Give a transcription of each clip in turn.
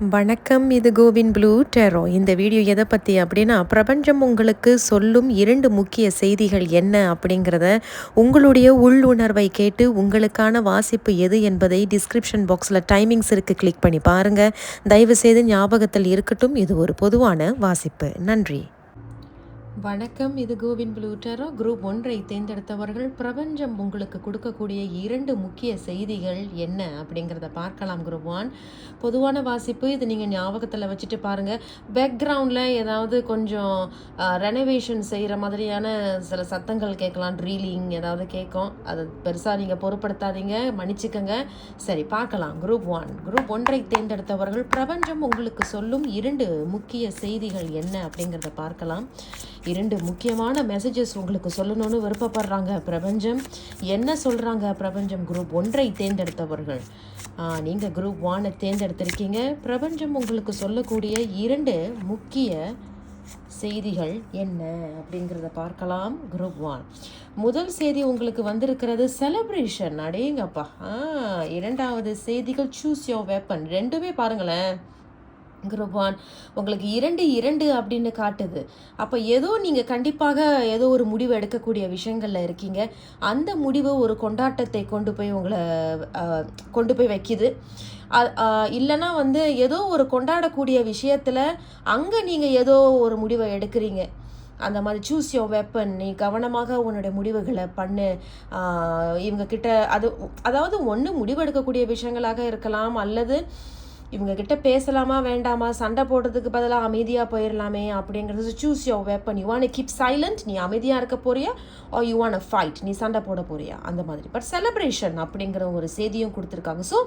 வணக்கம் இது CoWIN blue டெரோ. இந்த வீடியோ எதை பற்றி அப்படின்னா பிரபஞ்சம் உங்களுக்கு சொல்லும் இரண்டு முக்கிய செய்திகள் என்ன அப்படிங்கிறத உங்களுடைய உள்ளுணர்வை கேட்டு உங்களுக்கான வாசிப்பு எது என்பதை டிஸ்கிரிப்ஷன் பாக்ஸில் டைமிங்ஸ் இருக்குது கிளிக் பண்ணி பாருங்கள் தயவுசெய்து ஞாபகத்தில் இருக்கட்டும் இது ஒரு பொதுவான வாசிப்பு. நன்றி. வணக்கம் இது கோவின் ப்ளூ குரூப் ஒன்றை தேர்ந்தெடுத்தவர்கள் பிரபஞ்சம் உங்களுக்கு கொடுக்கக்கூடிய இரண்டு முக்கிய செய்திகள் என்ன அப்படிங்கிறத பார்க்கலாம் குரூப் ஒன். பொதுவான வாசிப்பு இது நீங்கள் ஞாபகத்தில் வச்சுட்டு பாருங்கள் பேக்ரவுண்டில் ஏதாவது கொஞ்சம் ரெனோவேஷன் செய்கிற மாதிரியான சில சத்தங்கள் கேட்கலாம் ட்ரீலிங் ஏதாவது கேட்கும். அது பெருசாக நீங்கள் பொருட்படுத்தாதீங்க மன்னிச்சுக்கோங்க. சரி பார்க்கலாம் குரூப் ஒன். குரூப் ஒன்றை தேர்ந்தெடுத்தவர்கள் பிரபஞ்சம் உங்களுக்கு சொல்லும் இரண்டு முக்கிய செய்திகள் என்ன அப்படிங்கிறத பார்க்கலாம். இரண்டு முக்கியமான மெசேஜஸ் உங்களுக்கு சொல்லணும்னு விருப்பப்படுறாங்க. பிரபஞ்சம் என்ன சொல்கிறாங்க பிரபஞ்சம்? குரூப் ஒன்றை தேர்ந்தெடுத்தவர்கள். நீங்கள் குரூப் ஒன்னை தேர்ந்தெடுத்திருக்கீங்க. பிரபஞ்சம் உங்களுக்கு சொல்லக்கூடிய இரண்டு முக்கிய செய்திகள் என்ன அப்படிங்கிறத பார்க்கலாம். குரூப் ஒன் முதல் செய்தி உங்களுக்கு வந்திருக்கிறது செலப்ரேஷன் அடேங்கப்பா. ஆ இரண்டாவது செய்திகள் சூஸ் யோர் வெப்பன் ரெண்டுமே பாருங்களேன். கிருபான் உங்களுக்கு இரண்டு இரண்டு அப்படின்னு காட்டுது. அப்போ ஏதோ நீங்கள் கண்டிப்பாக ஏதோ ஒரு முடிவு எடுக்கக்கூடிய விஷயங்களில் இருக்கீங்க. அந்த முடிவு ஒரு கொண்டாட்டத்தை கொண்டு போய் உங்களை கொண்டு போய் வைக்கிது. இல்லைன்னா வந்து ஏதோ ஒரு கொண்டாடக்கூடிய விஷயத்தில் அங்கே நீங்கள் ஏதோ ஒரு முடிவை எடுக்கிறீங்க. அந்த மாதிரி சூஸ் யோர் வெப்பன் நீ கவனமாக உன்னோட முடிவுகளை பண்ணு. இவங்க கிட்ட அது அதாவது ஒன்று முடிவெடுக்கக்கூடிய விஷயங்களாக இருக்கலாம் அல்லது இவங்க கிட்ட பேசலாமா வேண்டாமா சண்டை போடுறதுக்கு பதிலாக அமைதியாக போயிடலாமே அப்படிங்கிறது choose your weapon you want keep silent நீ அமைதியாக இருக்க போறியா? Or you want a fight நீ சண்டை போட போறியா? அந்த மாதிரி. பட் செலப்ரேஷன் அப்படிங்கிற ஒரு செய்தியும் கொடுத்துருக்காங்க. ஸோ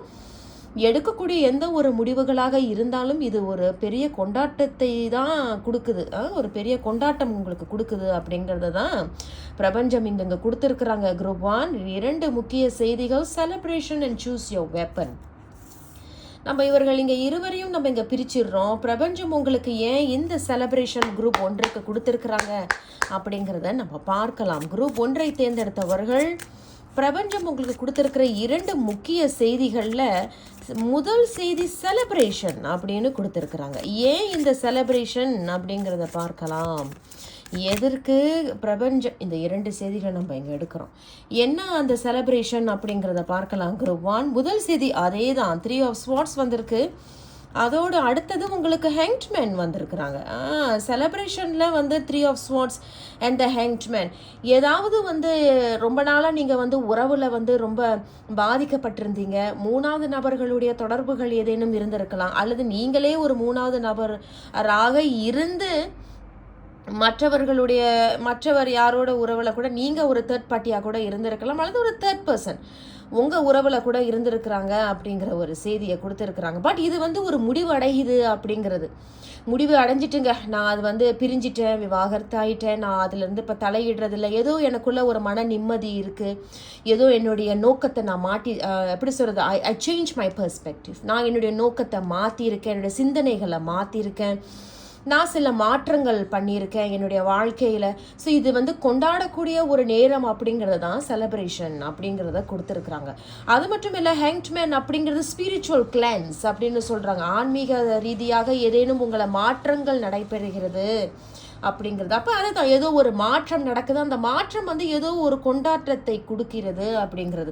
எடுக்கக்கூடிய எந்த ஒரு முடிவுகளாக இருந்தாலும் இது ஒரு பெரிய கொண்டாட்டத்தை தான் கொடுக்குது. ஒரு பெரிய கொண்டாட்டம் உங்களுக்கு கொடுக்குது அப்படிங்கிறது தான் பிரபஞ்சம் இங்கே கொடுத்துருக்குறாங்க. குரூப் ஒன் இரண்டு முக்கிய செய்திகள் celebration and choose your weapon நம்ம இவர்கள் இங்கே இருவரையும் நம்ம இங்கே பிரிச்சிடுறோம். பிரபஞ்சம் உங்களுக்கு ஏன் இந்த செலப்ரேஷன் குரூப் ஒன்றுக்கு கொடுத்துருக்குறாங்க அப்படிங்கிறத நம்ம பார்க்கலாம். குரூப் ஒன்றை தேர்ந்தெடுத்தவர்கள் பிரபஞ்சம் உங்களுக்கு கொடுத்துருக்கிற இரண்டு முக்கிய செய்திகளில் முதல் செய்தி செலப்ரேஷன் அப்படின்னு கொடுத்துருக்குறாங்க. ஏன் இந்த செலப்ரேஷன் அப்படிங்கிறத பார்க்கலாம். எதற்கு பிரபஞ்சம் இந்த இரண்டு செய்திகளை நம்ம இங்கே எடுக்கிறோம். என்ன அந்த செலப்ரேஷன் அப்படிங்கிறத பார்க்கலாம் குரூப் ஒன் முதல் செய்தி அதே தான் த்ரீ ஆஃப் ஸ்வாட்ஸ் வந்திருக்கு. அதோடு அடுத்தது உங்களுக்கு ஹேங்க்மேன் வந்திருக்கிறாங்க. செலப்ரேஷனில் வந்து three of swords and the hangman ஏதாவது வந்து ரொம்ப நாளாக நீங்கள் வந்து உறவில் வந்து ரொம்ப பாதிக்கப்பட்டிருந்தீங்க. மூணாவது நபர்களுடைய தொடர்புகள் ஏதேனும் இருந்திருக்கலாம். அல்லது நீங்களே ஒரு மூணாவது நபராக இருந்து மற்றவர்களுடைய மற்றவர் யாரோட உறவில் கூட நீங்கள் ஒரு தேர்ட் பார்ட்டியாக கூட இருந்திருக்கலாம் அல்லது ஒரு தேர்ட் பர்சன் உங்கள் உறவில் கூட இருந்திருக்கிறாங்க அப்படிங்கிற ஒரு செய்தியை கொடுத்துருக்குறாங்க. பட் இது வந்து ஒரு முடிவு அடையுது அப்படிங்கிறது. முடிவு அடைஞ்சிட்டுங்க. நான் அது வந்து பிரிஞ்சிட்டேன் விவாகரத்து ஆகிட்டேன் நான் அதுலேருந்து இப்போ தலையிடுறதில்ல. ஏதோ எனக்குள்ள ஒரு மன நிம்மதி இருக்குது ஏதோ என்னுடைய நோக்கத்தை நான் மாட்டி எப்படி சொல்கிறது I I change my perspective நான் என்னுடைய நோக்கத்தை மாற்றியிருக்கேன் என்னுடைய சிந்தனைகளை மாற்றியிருக்கேன் நான் சில மாற்றங்கள் பண்ணியிருக்கேன் என்னுடைய வாழ்க்கையில். ஸோ இது வந்து கொண்டாடக்கூடிய ஒரு நேரம் அப்படிங்கிறது தான் செலப்ரேஷன் அப்படிங்கிறத கொடுத்துருக்குறாங்க. அது மட்டும் இல்லை ஹேங்க்மேன் அப்படிங்கிறது ஸ்பிரிச்சுவல் கிளான்ஸ் அப்படின்னு சொல்கிறாங்க ஆன்மீக ரீதியாக ஏதேனும் உங்களை மாற்றங்கள் நடைபெறுகிறது அப்படிங்கிறது. அப்போ அதுதான் ஏதோ ஒரு மாற்றம் நடக்குது. அந்த மாற்றம் வந்து ஏதோ ஒரு கொண்டாட்டத்தை கொடுக்கிறது அப்படிங்கிறது.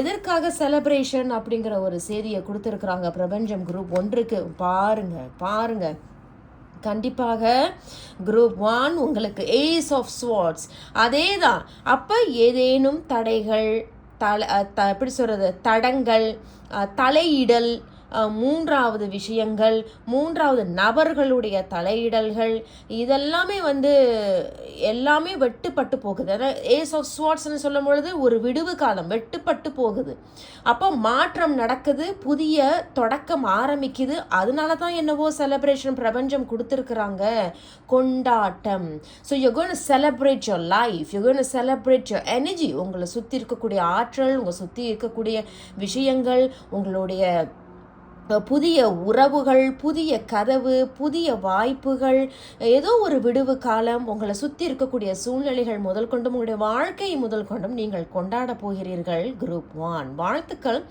எதற்காக செலப்ரேஷன் அப்படிங்கிற ஒரு செய்தியை கொடுத்துருக்குறாங்க பிரபஞ்சம் குரூப் ஒன்றுக்கு? பாருங்க பாருங்க. கண்டிப்பாக குரூப் ஒன் உங்களுக்கு ஏஸ் ஆஃப் ஸ்வார்ட்ஸ் அதே தான் அப்போ ஏதேனும் தடைகள் தலை த எப்படி சொல்கிறது தடங்கள் தலையிடல் மூன்றாவது விஷயங்கள் மூன்றாவது நபர்களுடைய தலையிடல்கள் இதெல்லாமே வந்து எல்லாமே வெட்டுப்பட்டு போகுது. அதாவது ஏஸ் ஆஃப் ஸ்வாட்ஸ்னு சொல்லும் பொழுது ஒரு விடுவு காலம் வெட்டுப்பட்டு போகுது. அப்போ மாற்றம் நடக்குது புதிய தொடக்கம் ஆரம்பிக்குது. அதனால தான் என்னவோ செலப்ரேஷன் பிரபஞ்சம் கொடுத்துருக்குறாங்க. கொண்டாட்டம். So you gonna celebrate your life you gonna celebrate your energy உங்களை சுற்றி இருக்கக்கூடிய ஆற்றல் உங்களை சுற்றி இருக்கக்கூடிய விஷயங்கள் உங்களுடைய புதிய உறவுகள் புதிய கதவு புதிய வாய்ப்புகள் ஏதோ ஒரு விடுவு காலம் உங்களை சுற்றி இருக்கக்கூடிய சூழ்நிலைகள் முதல் கொண்டும் உங்களுடைய வாழ்க்கை முதல் கொண்டும் நீங்கள் கொண்டாட போகிறீர்கள். குரூப் ஒன் வாழ்த்துக்கள்.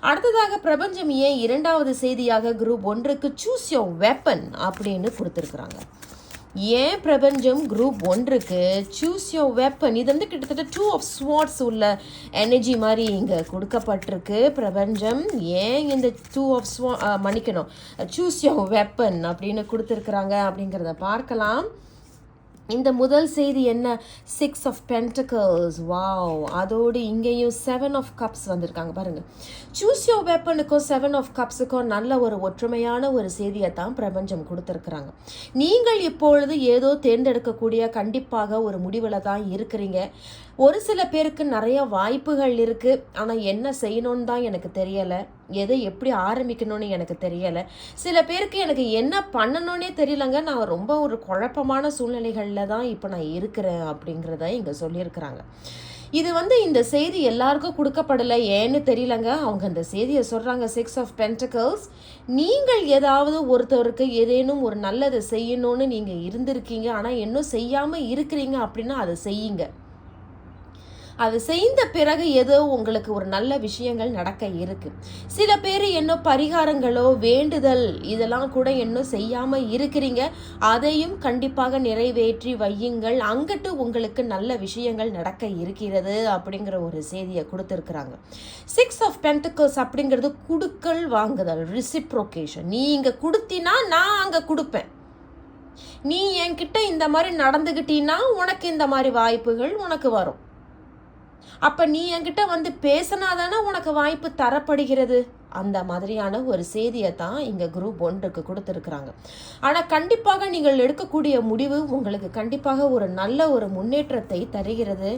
அடுத்ததாக பிரபஞ்சம் ஏன் இரண்டாவது செய்தியாக குரூப் ஒன்றுக்கு சூஸ் யோர் வெப்பன் அப்படின்னு கொடுத்துருக்குறாங்க. ஏன் பிரபஞ்சம் குரூப் ஒன்றுக்கு சூஸ் யோர் வெப்பன் இது வந்து கிட்டத்தட்ட டூ ஆஃப் ஸ்வாட்ஸ் உள்ள எனர்ஜி மாதிரி இங்கே கொடுக்கப்பட்டிருக்கு. பிரபஞ்சம் ஏன் இந்த டூ ஆஃப் ஸ்வா மன்னிக்கணும். சூஸ் யோர் வெப்பன் அப்படின்னு கொடுத்துருக்குறாங்க அப்படிங்கிறத பார்க்கலாம். இந்த முதல் செய்தி என்ன? சிக்ஸ் ஆஃப் பென்டக்கல்ஸ் வாவ் அதோடு இங்கேயும் செவன் ஆஃப் கப்ஸ் வந்திருக்காங்க. பாருங்கள் சூஸ் யோ வெப்பனுக்கும் செவன் ஆஃப் கப்ஸுக்கும் நல்ல ஒரு ஒற்றுமையான ஒரு செய்தியை தான் பிரபஞ்சம் கொடுத்துருக்குறாங்க. நீங்கள் இப்பொழுது ஏதோ தேர்ந்தெடுக்கக்கூடிய கண்டிப்பாக ஒரு முடிவில் தான் இருக்கிறீங்க. ஒரு சில பேருக்கு நிறைய வாய்ப்புகள் இருக்குது ஆனால் என்ன செய்யணும்னு தான் எனக்கு தெரியலை. எதை எப்படி ஆரம்பிக்கணும்னு எனக்கு தெரியலை. சில பேருக்கு எனக்கு என்ன பண்ணணும்னே தெரியலங்க. நான் ரொம்ப ஒரு குழப்பமான சூழ்நிலைகளில் தான் இப்போ நான் இருக்கிறேன் அப்படிங்கிறத இங்கே சொல்லியிருக்கிறாங்க. இது வந்து இந்த செய்தி எல்லாருக்கும் கொடுக்கப்படலை. ஏன்னு தெரியலங்க. அவங்க அந்த செய்தியை சொல்கிறாங்க சிக்ஸ் ஆஃப் பென்டக்கல்ஸ் நீங்கள் ஏதாவது ஒருத்தருக்கு ஏதேனும் ஒரு நல்லதை செய்யணும்னு நீங்கள் இருந்திருக்கீங்க. ஆனால் இன்னும் செய்யாமல் இருக்கிறீங்க அப்படின்னா அதை செய்யுங்க. அது செய்த பிறகு ஏதோ உங்களுக்கு ஒரு நல்ல விஷயங்கள் நடக்க இருக்கு. சில பேர் இன்னும் பரிகாரங்களோ வேண்டுதல் இதெல்லாம் கூட இன்னும் செய்யாம இருக்கிறீங்க அதையும் கண்டிப்பாக நிறைவேற்றி வையுங்கள். அங்கிட்டு உங்களுக்கு நல்ல விஷயங்கள் நடக்க இருக்கிறது அப்படிங்கிற ஒரு செய்தியை கொடுத்துருக்குறாங்க. சிக்ஸ் ஆஃப் பென்டிகல்ஸ் அப்படிங்கிறது குடுக்கல் வாங்குதல் ரிசிப்ரோகேஷன் நீ இங்கே கொடுத்தினா நான் அங்கே கொடுப்பேன். நீ என்கிட்ட இந்த மாதிரி நடந்துக்கிட்டீன்னா உனக்கு இந்த மாதிரி வாய்ப்புகள் உனக்கு வரும். அப்போ நீ என்கிட்ட வந்து பேசினாதானே உனக்கு வாய்ப்பு தரப்படுகிறது? அந்த மாதிரியான ஒரு செய்தியை தான் இங்கே குரூப் ஒன்றுக்கு கொடுத்துருக்குறாங்க. ஆனால் கண்டிப்பாக நீங்கள் எடுக்கக்கூடிய முடிவு உங்களுக்கு கண்டிப்பாக ஒரு நல்ல ஒரு முன்னேற்றத்தை தருகிறது.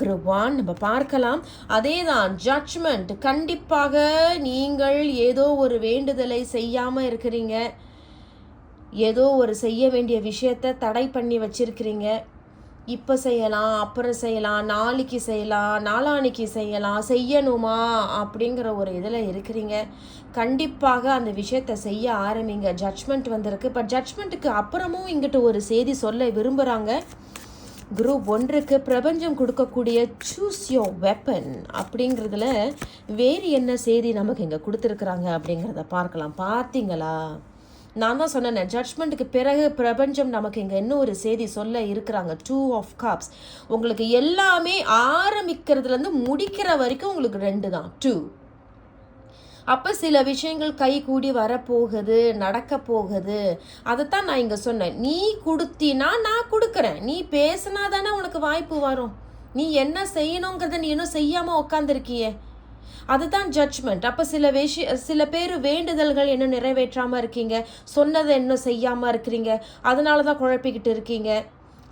குரூப் ஒன் நம்ம பார்க்கலாம். அதே தான் ஜட்ஜ்மெண்ட் கண்டிப்பாக நீங்கள் ஏதோ ஒரு வேண்டுதலை செய்யாமல் இருக்கிறீங்க. ஏதோ ஒரு செய்ய வேண்டிய விஷயத்தை தடை பண்ணி வச்சிருக்கிறீங்க. இப்போ செய்யலாம் அப்புறம் செய்யலாம் நாளைக்கு செய்யலாம் நாளானிக்கு செய்யலாம் செய்யணுமா? அப்படிங்கிற ஒரு இதில் இருக்கிறீங்க. கண்டிப்பாக அந்த விஷயத்தை செய்ய ஆரம்பிங்க. ஜட்ஜ்மெண்ட் வந்திருக்கு. பட் ஜட்ஜ்மெண்ட்டுக்கு அப்புறமும் இங்கிட்ட ஒரு செய்தி சொல்ல விரும்புகிறாங்க குரூப் ஒன்றுக்கு பிரபஞ்சம் கொடுக்கக்கூடிய சூஸ் யோ வெப்பன் அப்படிங்கிறதுல வேறு என்ன செய்தி நமக்கு இங்கே கொடுத்துருக்குறாங்க அப்படிங்கிறத பார்க்கலாம். பார்த்தீங்களா? நான் தான் சொன்னேன் ஜட்ஜ்மெண்ட்டுக்கு பிறகு பிரபஞ்சம் நமக்கு இங்கே இன்னும் ஒரு செய்தி சொல்ல இருக்கிறாங்க? டூ ஆஃப் காப்ஸ் உங்களுக்கு எல்லாமே ஆரம்பிக்கிறதுலேருந்து முடிக்கிற வரைக்கும் உங்களுக்கு ரெண்டு தான். டூ அப்போ சில விஷயங்கள் கை கூடி வரப்போகுது நடக்க போகுது. அதைத்தான் நான் இங்கே சொன்னேன். நீ கொடுத்தினா நான் கொடுக்குறேன். நீ பேசினா தானே உனக்கு வாய்ப்பு வரும். நீ என்ன செய்யணுங்கிறத நீ இன்னும் செய்யாமல் உட்காந்துருக்கியே அதுதான் ஜட்ஜ்மெண்ட் அப்போ சில விஷய சில பேர் வேண்டுதல்கள் என்ன நிறைவேற்றாமல் இருக்கீங்க? சொன்னதை இன்னும் செய்யாமல் இருக்கிறீங்க? அதனால தான் குழப்பிக்கிட்டு இருக்கீங்க.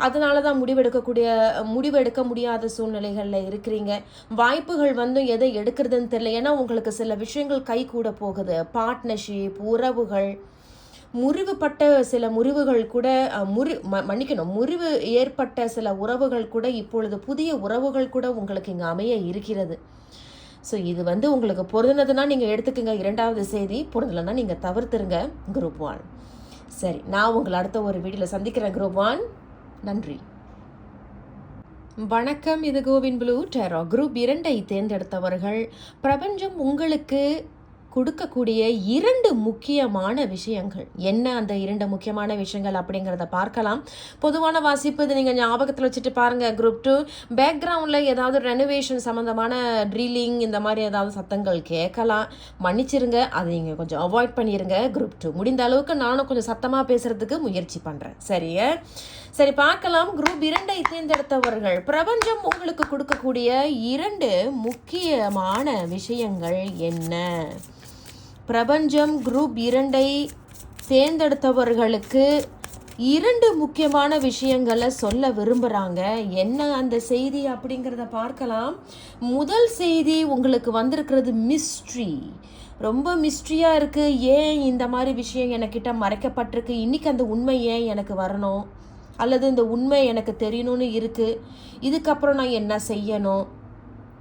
அதனால தான் முடிவெடுக்கக்கூடிய முடிவெடுக்க முடியாத சூழ்நிலைகளில் இருக்கிறீங்க. வாய்ப்புகள் வந்து எதை எடுக்கிறதுன்னு தெரியல. ஏன்னா உங்களுக்கு சில விஷயங்கள் கை கூட போகுது. பார்ட்னர்ஷிப் உறவுகள். முறிவுப்பட்ட சில முறிவுகள் கூட முறி ம மன்னிக்கணும். முறிவு ஏற்பட்ட சில உறவுகள் கூட இப்பொழுது புதிய உறவுகள் கூட உங்களுக்கு இங்கே அமைய இருக்கிறது. ஸோ இது வந்து உங்களுக்கு பொருந்தினதுன்னா நீங்கள் எடுத்துக்கோங்க இரண்டாவது செய்தி. பொருந்தலைன்னா நீங்கள் தவிர்த்துருங்க குரூப் ஒன் சரி நான் உங்களை அடுத்த ஒரு வீடியோவில் சந்திக்கிறேன் குரூப் ஒன் நன்றி. வணக்கம் இது கோவின் ப்ளூ டெரோ. குரூப் இரண்டை தேர்ந்தெடுத்தவர்கள் பிரபஞ்சம் உங்களுக்கு கொடுக்கக்கூடிய இரண்டு முக்கியமான விஷயங்கள். என்ன அந்த இரண்டு முக்கியமான விஷயங்கள் அப்படிங்கிறத பார்க்கலாம். பொதுவான வாசிப்பு இது நீங்கள் ஞாபகத்தில் வச்சுட்டு பாருங்கள் குரூப் டூ பேக்ரவுண்டில் ஏதாவது ரெனோவேஷன் சம்மந்தமான ட்ரில்லிங் இந்த மாதிரி ஏதாவது சத்தங்கள் கேட்கலாம். மன்னிச்சிருங்க அதை நீங்கள் கொஞ்சம் அவாய்ட் பண்ணிடுங்க குரூப் டூ முடிந்த அளவுக்கு நானும் கொஞ்சம் சத்தமாக பேசுகிறதுக்கு முயற்சி பண்ணுறேன் சரியா? சரி பார்க்கலாம். குரூப் இரண்டை தேர்ந்தெடுத்தவர்கள். பிரபஞ்சம் உங்களுக்கு கொடுக்கக்கூடிய இரண்டு முக்கியமான விஷயங்கள் என்ன? பிரபஞ்சம் குரூப் இரண்டை தேர்ந்தெடுத்தவர்களுக்கு இரண்டு முக்கியமான விஷயங்களை சொல்ல விரும்புகிறாங்க என்ன அந்த செய்தி அப்படிங்கிறத பார்க்கலாம். முதல் செய்தி உங்களுக்கு வந்திருக்கிறது மிஸ்ட்ரி ரொம்ப மிஸ்ட்ரியாக இருக்குது ஏன் இந்த மாதிரி விஷயம் எனக்கிட்ட மறைக்கப்பட்டிருக்கு? இன்றைக்கி அந்த உண்மை ஏன் எனக்கு வரணும்? அல்லது இந்த உண்மை எனக்கு தெரியணும்னு இருக்குது இதுக்கப்புறம் நான் என்ன செய்யணும்?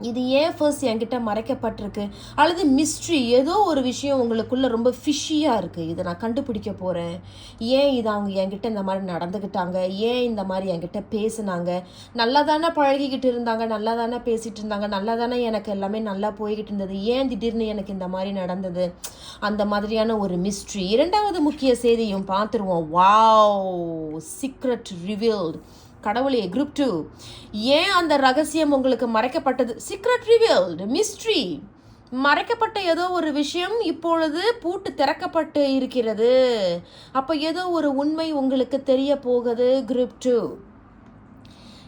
இது ஏன் ஃபர்ஸ்ட் என்கிட்ட மறைக்கப்பட்டிருக்கு? அல்லது மிஸ்ட்ரி ஏதோ ஒரு விஷயம் உங்களுக்குள்ளே ரொம்ப ஃபிஷியாக இருக்குது இதை நான் கண்டுபிடிக்க போகிறேன் ஏன் இது அவங்க என்கிட்ட இந்த மாதிரி நடந்துக்கிட்டாங்க ஏன் இந்த மாதிரி என்கிட்ட பேசுனாங்க? நல்லா தானே பழகிக்கிட்டு இருந்தாங்க? நல்லா தானே பேசிகிட்டு இருந்தாங்க? நல்லா தானே எனக்கு எல்லாமே நல்லா போய்கிட்டு இருந்தது? ஏன் திடீர்னு எனக்கு இந்த மாதிரி நடந்தது? அந்த மாதிரியான ஒரு மிஸ்ட்ரி இரண்டாவது முக்கிய செய்தியும் பார்த்துருவோம். வாவ் சீக்ரெட் ரிவீல்டு கடவுளே குரூப் டூ ஏன் அந்த ரகசியம் உங்களுக்கு மறைக்கப்பட்டது? சீக்ரெட் ரிவியல்டு மிஸ்ட்ரி மறைக்கப்பட்ட ஏதோ ஒரு விஷயம் இப்பொழுது பூட்டு திறக்கப்பட்டு இருக்கிறது. அப்போ ஏதோ ஒரு உண்மை உங்களுக்கு தெரிய போகுது குரூப் டூ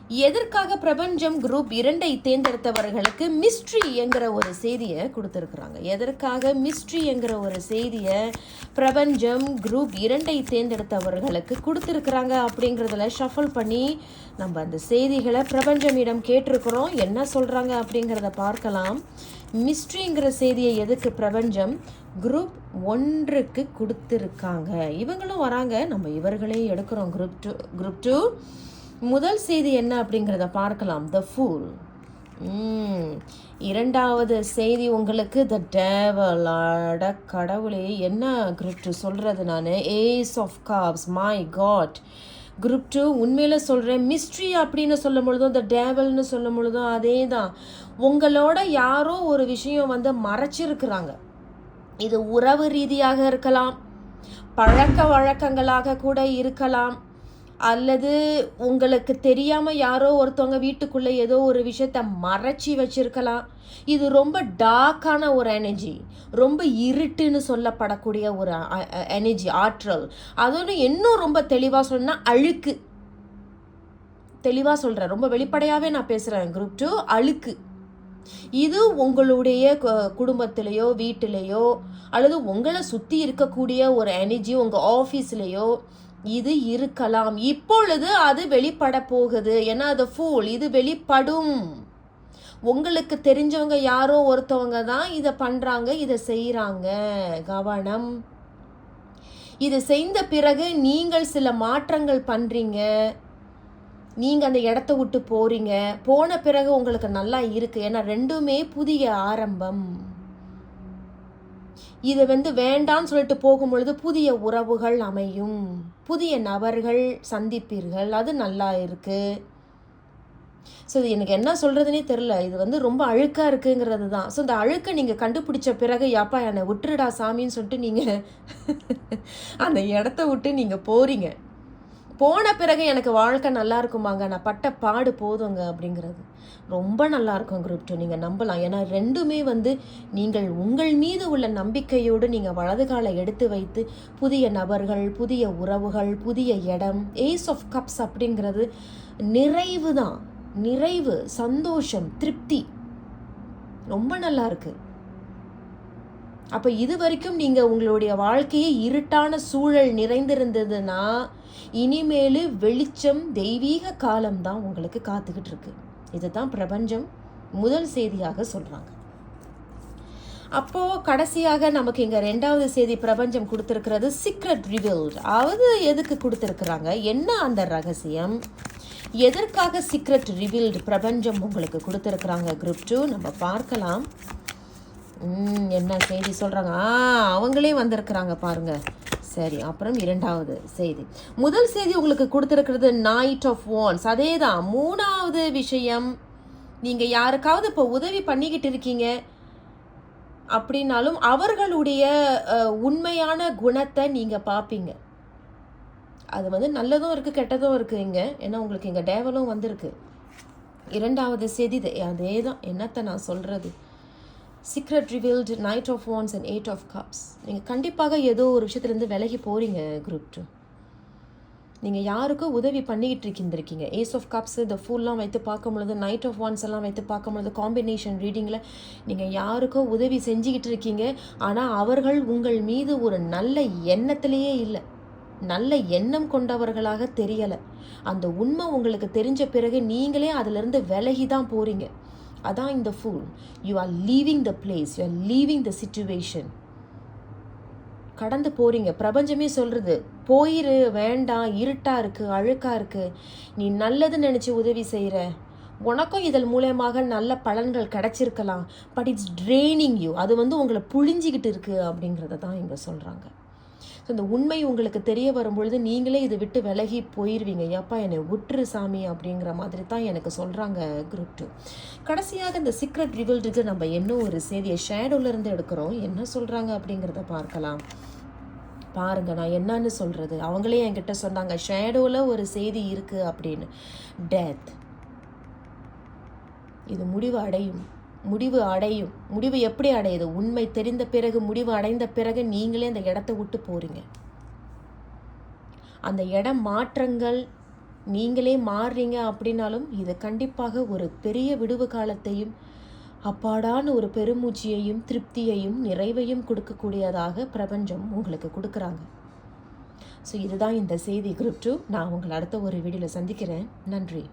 எதற்காக பிரபஞ்சம் குரூப் இரண்டை தேர்ந்தெடுத்தவர்களுக்கு மிஸ்ட்ரி என்கிற ஒரு செய்தியை கொடுத்துருக்குறாங்க. எதற்காக மிஸ்ட்ரி என்கிற ஒரு செய்தியை பிரபஞ்சம் குரூப் இரண்டை தேர்ந்தெடுத்தவர்களுக்கு கொடுத்துருக்குறாங்க அப்படிங்கிறதுல ஷஃபல் பண்ணி நம்ம அந்த செய்திகளை பிரபஞ்சமிடம் கேட்டிருக்கிறோம். என்ன சொல்கிறாங்க அப்படிங்கிறத பார்க்கலாம். மிஸ்ட்ரிங்கிற செய்தியை எதுக்கு பிரபஞ்சம் குரூப் ஒன்றுக்கு கொடுத்துருக்காங்க? இவங்களும் வராங்க. நம்ம இவர்களையும் எடுக்கிறோம். குரூப் டூ குரூப் டூ முதல் செய்தி என்ன அப்படிங்கிறத பார்க்கலாம். த ஃபூல் இரண்டாவது செய்தி உங்களுக்கு த டேவலாட கடவுளே என்ன குரூப் டூ சொல்கிறது நான்? Ace of cups my god group two உண்மையில் சொல்கிறேன் மிஸ்ட்ரி அப்படின்னு சொல்லும் பொழுதும் த டேவல்னு சொல்லும் பொழுதும் அதே தான் உங்களோட யாரோ ஒரு விஷயம் வந்து மறைச்சிருக்கிறாங்க. இது உறவு ரீதியாக இருக்கலாம் பழக்க வழக்கங்களாக கூட இருக்கலாம். அல்லது உங்களுக்கு தெரியாமல் யாரோ ஒருத்தவங்க வீட்டுக்குள்ளே ஏதோ ஒரு விஷயத்த மறைச்சி வச்சிருக்கலாம். இது ரொம்ப டார்க்கான ஒரு எனர்ஜி ரொம்ப இருட்டுன்னு சொல்லப்படக்கூடிய ஒரு எனர்ஜி ஆற்றல். அதோட இன்னும் ரொம்ப தெளிவாக சொன்னால் அழுக்கு. தெளிவாக சொல்கிறேன் ரொம்ப வெளிப்படையாகவே நான் பேசுகிறேன் குரூப் டூ அழுக்கு. இது உங்களுடைய குடும்பத்திலேயோ வீட்டிலேயோ அல்லது உங்களை சுற்றி இருக்கக்கூடிய ஒரு எனர்ஜி உங்கள் ஆஃபீஸ்லேயோ இது இருக்கலாம். இப்பொழுது அது வெளிப்பட போகுது. ஏன்னா அது ஃபூல் இது வெளிப்படும். உங்களுக்கு தெரிஞ்சவங்க யாரோ ஒருத்தவங்க தான் இதை பண்ணுறாங்க இதை செய்கிறாங்க கவனம். இது செய்த பிறகு நீங்கள் சில மாற்றங்கள் பண்ணுறீங்க நீங்கள் அந்த இடத்த விட்டு போகிறீங்க போன பிறகு உங்களுக்கு நல்லா இருக்குது ஏன்னா ரெண்டுமே புதிய ஆரம்பம். இதை வந்து வேண்டான்னு சொல்லிட்டு போகும் பொழுது புதிய உறவுகள் அமையும். புதிய நபர்கள் சந்திப்பீர்கள். அது நல்லா இருக்குது ஸோ இது எனக்கு என்ன சொல்கிறதுனே தெரில இது வந்து ரொம்ப அழுக்காக இருக்குங்கிறது தான். ஸோ இந்த அழுக்கை நீங்கள் கண்டுபிடிச்ச பிறகு யாப்பா என்னை விட்டுருடா சாமின்னு சொல்லிட்டு நீங்கள் அந்த இடத்த விட்டு நீங்கள் போகிறீங்க போன பிறகு எனக்கு வாழ்க்கை நல்லா இருக்குமாங்க. நான் பட்ட பாடு போதுங்க அப்படிங்கிறது. ரொம்ப நல்லா இருக்கும் குரூப் டூ நீங்கள் நம்பலாம். ஏன்னா ரெண்டுமே வந்து நீங்கள் உங்கள் மீது உள்ள நம்பிக்கையோடு நீங்கள் வலது காலை எடுத்து வைத்து புதிய நபர்கள் புதிய உறவுகள் புதிய இடம் ஏஸ் ஆஃப் கப்ஸ் அப்படிங்கிறது நிறைவு தான். நிறைவு சந்தோஷம் திருப்தி. ரொம்ப நல்லா இருக்கு. அப்போ இது வரைக்கும் நீங்கள் உங்களுடைய வாழ்க்கையே இருட்டான சூழல் நிறைந்திருந்ததுன்னா இனிமேலு வெளிச்சம் தெய்வீக காலம்தான் உங்களுக்கு காத்துக்கிட்டு இருக்கு இதுதான் பிரபஞ்சம் முதல் செய்தியாக சொல்கிறாங்க அப்போ கடைசியாக நமக்கு இங்க ரெண்டாவது செய்தி பிரபஞ்சம் கொடுத்திருக்கிறது சீக்ரெட் ரிவீல்ட் அது எதுக்கு கொடுத்திருக்கிறாங்க? என்ன அந்த ரகசியம்? எதற்காக சீக்ரெட் ரிவீல்டு பிரபஞ்சம் உங்களுக்கு கொடுத்திருக்கிறாங்க? குரூப் டூ நம்ம பார்க்கலாம். என்ன செய்தி சொல்றாங்க? ஆ அவங்களே வந்திருக்கிறாங்க பாருங்க. சரி அப்புறம் இரண்டாவது செய்தி. முதல் செய்தி உங்களுக்கு கொடுத்துருக்கிறது நைட் ஆஃப் ஓன்ஸ் அதே தான் மூணாவது விஷயம் நீங்கள் யாருக்காவது இப்போ உதவி பண்ணிக்கிட்டு இருக்கீங்க அப்படின்னாலும் அவர்களுடைய உண்மையான குணத்தை நீங்கள் பார்ப்பீங்க அது வந்து நல்லதும் இருக்குது கெட்டதும் இருக்குது இங்கே. ஏன்னா உங்களுக்கு இங்கே டேவலும் வந்திருக்கு. இரண்டாவது செய்தி அதே தான் என்னத்தை நான் சொல்கிறது secret revealed knight of wands and eight of cups நீங்கள் கண்டிப்பாக ஏதோ ஒரு விஷயத்துலேருந்து விலகி போகிறீங்க குரூப் டூ நீங்கள் யாருக்கும் உதவி பண்ணிக்கிட்டு இருக்கிருந்துருக்கீங்க ஏஸ் ஆஃப் கப்ஸ் இந்த ஃபுல்லாம் வைத்து பார்க்கும் பொழுது நைட் ஆஃப் ஒன்ஸ் எல்லாம் வைத்து பார்க்கும் பொழுது காம்பினேஷன் ரீடிங்கில் நீங்கள் யாருக்கோ உதவி செஞ்சுக்கிட்டு இருக்கீங்க? ஆனால் அவர்கள் உங்கள் மீது ஒரு நல்ல எண்ணத்திலேயே இல்லை. நல்ல எண்ணம் கொண்டவர்களாக தெரியலை. அந்த உண்மை உங்களுக்கு தெரிஞ்ச பிறகு நீங்களே அதிலிருந்து விலகி தான் போகிறீங்க அதான் இந்த full you are leaving the place you are leaving the situation கடந்து போகிறீங்க பிரபஞ்சமே சொல்கிறது போயிரு வேண்டாம் இருட்டாக இருக்கு அழுக்காக இருக்குது நீ நல்லது நினச்சி உதவி செய்கிற உனக்கும் இதன் மூலயமாக நல்ல பலன்கள் கிடைச்சிருக்கலாம். பட் இட்ஸ் ட்ரெயினிங் யூ அது வந்து உங்களை புழிஞ்சிக்கிட்டு இருக்குது அப்படிங்கிறத தான் இங்கே சொல்கிறாங்க ஸோ இந்த உண்மை உங்களுக்கு தெரிய வரும்பொழுது நீங்களே இதை விட்டு விலகி போயிடுவீங்க ஏப்பா என்னை விட்டுரு சாமி அப்படிங்கிற மாதிரி தான் எனக்கு சொல்கிறாங்க குரூப் டூ கடைசியாக இந்த சீக்ரெட் ரிவல்டுக்கு நம்ம என்ன ஒரு செய்தியை ஷேடோலேருந்து எடுக்கிறோம்? என்ன சொல்கிறாங்க அப்படிங்கிறத பார்க்கலாம். பாருங்க நான் என்னன்னு சொல்கிறது அவங்களே என்கிட்ட சொன்னாங்க ஷேடோவில் ஒரு செய்தி இருக்குது அப்படின்னு. டெத் இது முடிவு அடையும். முடிவு அடையும். முடிவு எப்படி அடையுது? உண்மை தெரிந்த பிறகு முடிவு அடைந்த பிறகு நீங்களே அந்த இடத்த விட்டு போறீங்க. அந்த இடம் மாற்றங்கள் நீங்களே மாறுறீங்க அப்படின்னாலும் இது கண்டிப்பாக ஒரு பெரிய விடுவு காலத்தையும் அப்பாடான ஒரு பெருமூச்சியையும் திருப்தியையும் நிறைவையும் கொடுக்கக்கூடியதாக பிரபஞ்சம் உங்களுக்கு கொடுக்குறாங்க. ஸோ இதுதான் இந்த செய்தி. குரூப் டூ நான் உங்களை அடுத்த ஒரு வீடியோவில் சந்திக்கிறேன். நன்றி.